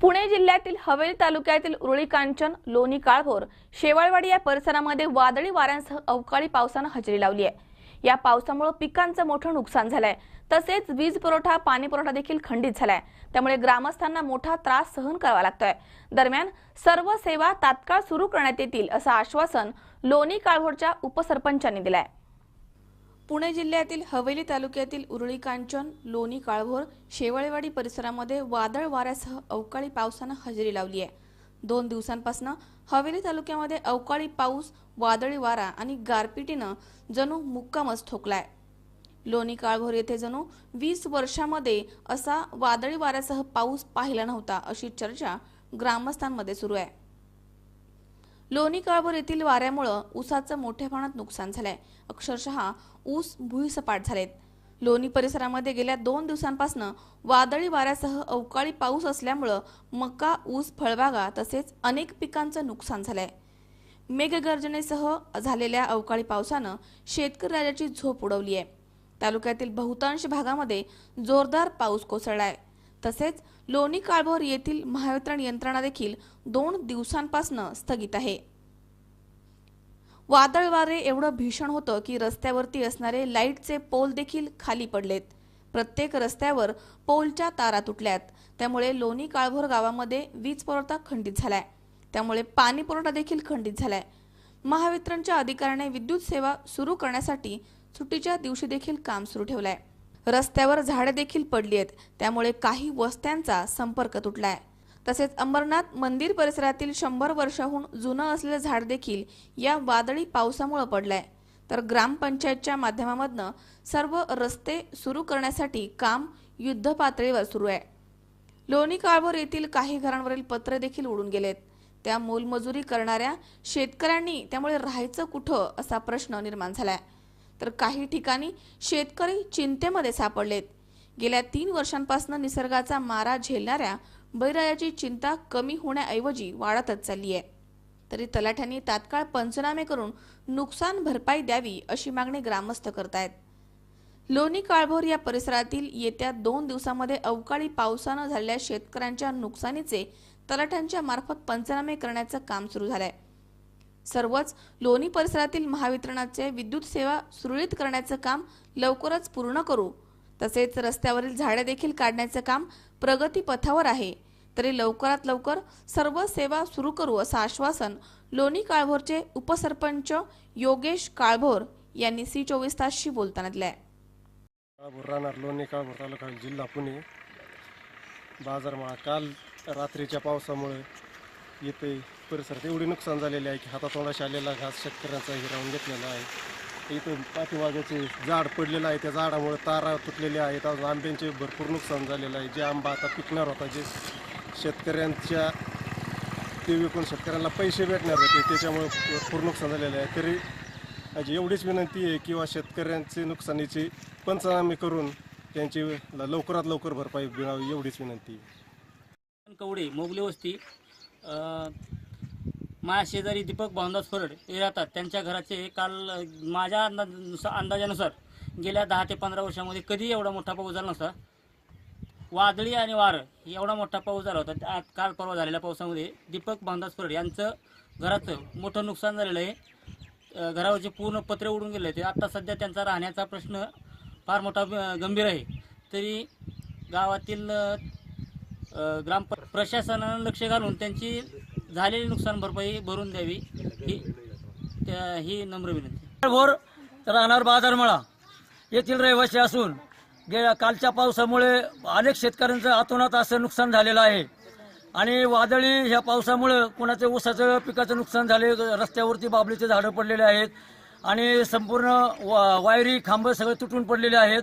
पुणे जिल्ह्यातील हवेली तालुक्यातील उरुळी कांचन लोणी काळभोर शेवाळवाडी या परिसरामध्ये वादळी वाऱ्यांसह अवकाळी पावसानं हजेरी लावली आहे. या पावसामुळे पिकांचं मोठं नुकसान झालंय. तसेच वीज पुरवठा पाणी पुरवठा देखील खंडित झालाय. त्यामुळे ग्रामस्थांना मोठा त्रास सहन करावा लागतोय. दरम्यान सर्व सेवा तात्काळ सुरू करण्यात येतील असं आश्वासन लोणी काळभोरच्या उपसरपंचांनी दिलंय. पुणे जिल्ह्यातील हवेली तालुक्यातील उरळी कांचन लोणी काळभोर शेवळेवाडी परिसरामध्ये वादळ वाऱ्यासह अवकाळी पावसानं हजेरी लावली आहे. दोन दिवसांपासून हवेली तालुक्यामध्ये अवकाळी पाऊस वादळी वारा आणि गारपिटीनं जणू मुक्कामच ठोकलाय. लोणी काळभोर येथे जणू वीस वर्षामध्ये असा वादळी वाऱ्यासह पाऊस पाहिला नव्हता अशी चर्चा ग्रामस्थांमध्ये सुरू आहे. लोणी काळभोर येथील वाऱ्यामुळं ऊसाचं मोठ्या प्रमाणात नुकसान झालंय. अक्षरशः ऊस भुईसपाट झालेत. लोणी परिसरामध्ये गेल्या दोन दिवसांपासून वादळी वाऱ्यासह अवकाळी पाऊस असल्यामुळं मका ऊस फळबागा तसेच अनेक पिकांचं नुकसान झालंय. मेघगर्जनेसह झालेल्या अवकाळी पावसानं शेतकरी राजाची झोप उडवली आहे तालुक्यातील बहुतांश भागामध्ये जोरदार पाऊस कोसळलाय. तसेच लोणी काळभोर येथील महावितरण यंत्रणा देखील दोन दिवसांपासून स्थगित आहे. वादळ वारे एवढं भीषण होतं की रस्त्यावरती असणारे लाईटचे पोल देखील खाली पडलेत. प्रत्येक रस्त्यावर पोलच्या तारा तुटल्यात. त्यामुळे लोणी काळभोर गावामध्ये वीज पुरवठा खंडित झालाय. त्यामुळे पाणी पुरवठा देखील खंडित झालाय. महावितरणच्या अधिकाऱ्याने विद्युत सेवा सुरू करण्यासाठी सुट्टीच्या दिवशी देखील काम सुरू ठेवलंय. रस्त्यावर झाडे देखील पडली आहेत. त्यामुळे काही वस्त्यांचा संपर्क तुटलाय. तसेच अंबरनाथ मंदिर परिसरातील शंभर वर्षाहून जुनं असलेलं झाड देखील या वादळी पावसामुळे पडलंय. तर ग्रामपंचायतच्या माध्यमामधनं सर्व रस्ते सुरू करण्यासाठी काम युद्ध पातळीवर सुरू आहे. लोणी काळभोर येथील काही घरांवरील पत्रे देखील उडून गेलेत. त्या मोलमजुरी करणाऱ्या शेतकऱ्यांनी त्यामुळे राहायचं कुठं असा प्रश्न निर्माण झालाय. तर काही ठिकाणी शेतकरी चिंतेमध्ये सापडलेत. गेल्या तीन वर्षांपासून निसर्गाचा मारा झेलणाऱ्या बैरायाची चिंता कमी होण्याऐवजी वाढतच चालली आहे. तरी तलाठ्यांनी तात्काळ पंचनामे करून नुकसान भरपाई द्यावी अशी मागणी ग्रामस्थ करतायत. लोणी काळभोर या परिसरातील येत्या दोन दिवसामध्ये अवकाळी पावसानं झालेल्या शेतकऱ्यांच्या नुकसानीचे तलाठ्यांच्या मार्फत पंचनामे करण्याचं काम सुरू झालंय. सर्वच लोणी परिसरातील महावितरणाचे विद्युत सेवा सुरळीत करण्याचं काम लवकरच पूर्ण करू. तसेच रस्त्यावरील झाडे देखील काढण्याचं काम प्रगती पथावर आहे. तरी लवकरात लवकर सर्व सेवा सुरू करू असं आश्वासन लोणी काळभोरचे उपसरपंच योगेश काळभोर यांनी सी चोवीस तासशी बोलताना दिलंय. काळभोर राहणार लोणी काळभोर तालुका जिल्हा पुणे. बाजारमाळा काल रात्रीच्या पावसामुळे येथे परिसरात एवढे नुकसान झालेले आहे की हातातोंडाशी आलेला घास शेतकऱ्यांचा हिरावून घेतलेला आहे. इथं पाठीमागाचे झाड पडलेलं आहे. त्या झाडामुळे तारा तुटलेल्या आहेत. अजून आंब्यांचे भरपूर नुकसान झालेलं आहे. जे आंबा आता पिकणार होता जे शेतकऱ्यांच्या ते विकून शेतकऱ्यांना पैसे भेटणार होते त्याच्यामुळे भरपूर नुकसान झालेलं आहे. तरी माझी एवढीच विनंती आहे किंवा शेतकऱ्यांचे नुकसानीची पंचनामे करून त्यांची लवकरात लवकर भरपाई मिळावी एवढीच विनंती आहे. कवडे मोगले वस्ती माझ्या शेजारी दीपक भावदास फरड हे राहतात. त्यांच्या घराचे काल माझ्या अंदाज अंदाजानुसार गेल्या दहा ते पंधरा वर्षामध्ये कधी एवढा मोठा पाऊस झाला नसता वादळी आणि वारं एवढा मोठा पाऊस झाला होता. आज काल परवा झालेल्या पावसामध्ये दीपक भावदास फरड यांचं घराचं मोठं नुकसान झालेलं आहे. घरावरचे पूर्ण पत्रे उडून गेले ते आत्ता सध्या त्यांचा राहण्याचा प्रश्न फार मोठा गंभीर आहे. तरी गावातील ग्राम प्रशासनानं लक्ष घालून त्यांची झालेली नुकसान भरपाई भरून द्यावी. ही त्या- ही नम्र विनंती. भोर राहणार बाजारमळा येथील रहिवासी असून गेल्या कालच्या पावसामुळे अनेक शेतकऱ्यांचं आतोनात असं नुकसान झालेलं आहे. आणि वादळी ह्या पावसामुळे कोणाचं ऊसाचं पिकाचं नुकसान झाले रस्त्यावरती बाबलीचे झाडं पडलेले आहेत. आणि संपूर्ण वा- वायरी खांब सगळे तुटून पडलेले आहेत.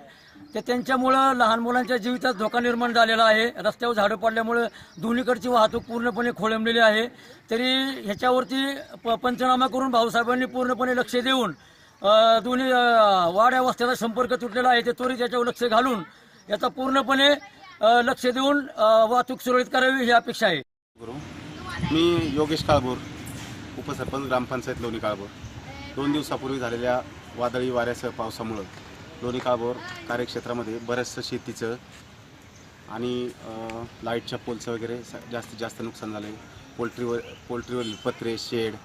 ते त्यांच्यामुळं लहान मुलांच्या जीवितात धोका निर्माण झालेला आहे. रस्त्यावर झाडं पडल्यामुळं दोन्हीकडची वाहतूक पूर्णपणे खोळंबलेली आहे. तरी ह्याच्यावरती प- पंचनामा करून भाऊसाहेबांनी पूर्णपणे लक्ष देऊन दोन्ही वाड्या वस्त्याचा संपर्क तुटलेला आहे. ते त्वरित याच्यावर लक्ष घालून याचा पूर्णपणे लक्ष देऊन वाहतूक सुरळीत करावी ही अपेक्षा आहे. मी योगेश काळभोर उपसरपंच ग्रामपंचायत लोणी काळभोर. दोन दिवसापूर्वी झालेल्या वादळी वाऱ्यासह पावसामुळं लोणी काळभोर कार्यक्षेत्रामध्ये बऱ्याचशा शेतीचं आणि लाईटच्या पोलचं वगैरे स- जास्तीत जास्त नुकसान झालं आहे पोल्ट्रीवर पोल्ट्रीवरील पत्रे शेड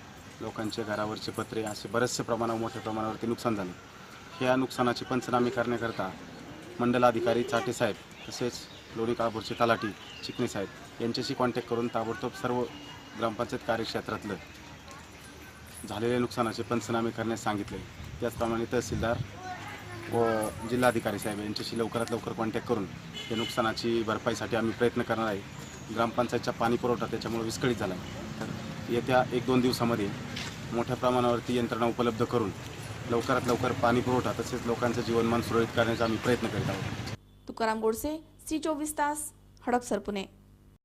लोकांचे घरावरचे पत्रे असे बरेचसे प्रमाणावर मोठ्या प्रमाणावरती नुकसान झाले. ह्या नुकसानाची पंचनामे करण्याकरता मंडलाधिकारी चाटेसाहेब तसेच लोणी काळभोरचे तलाठी चिकणे साहेब यांच्याशी कॉन्टॅक्ट करून ताबडतोब सर्व ग्रामपंचायत कार्यक्षेत्रातलं झालेल्या नुकसानाचे पंचनामे करण्यास सांगितले. त्याचप्रमाणे तहसीलदार व जिल्हाधिकारी साहेब यांच्याशी लवकरात लवकर कॉन्टॅक्ट करून या नुकसानाची भरपाईसाठी आम्ही प्रयत्न करणार आहे. ग्रामपंचायतचा पाणी पुरवठा त्याच्यामुळे विस्कळीत झाला. तर येत्या एक दोन दिवसामध्ये मोठ्या प्रमाणावरती यंत्रणा उपलब्ध करून लवकरात लवकर पाणी पुरवठा तसेच लोकांचं जीवनमान सुरळीत करण्याचा आम्ही प्रयत्न करीत आहोत. तुकाराम गोडसे सी चोवीस तास हडपसर पुणे.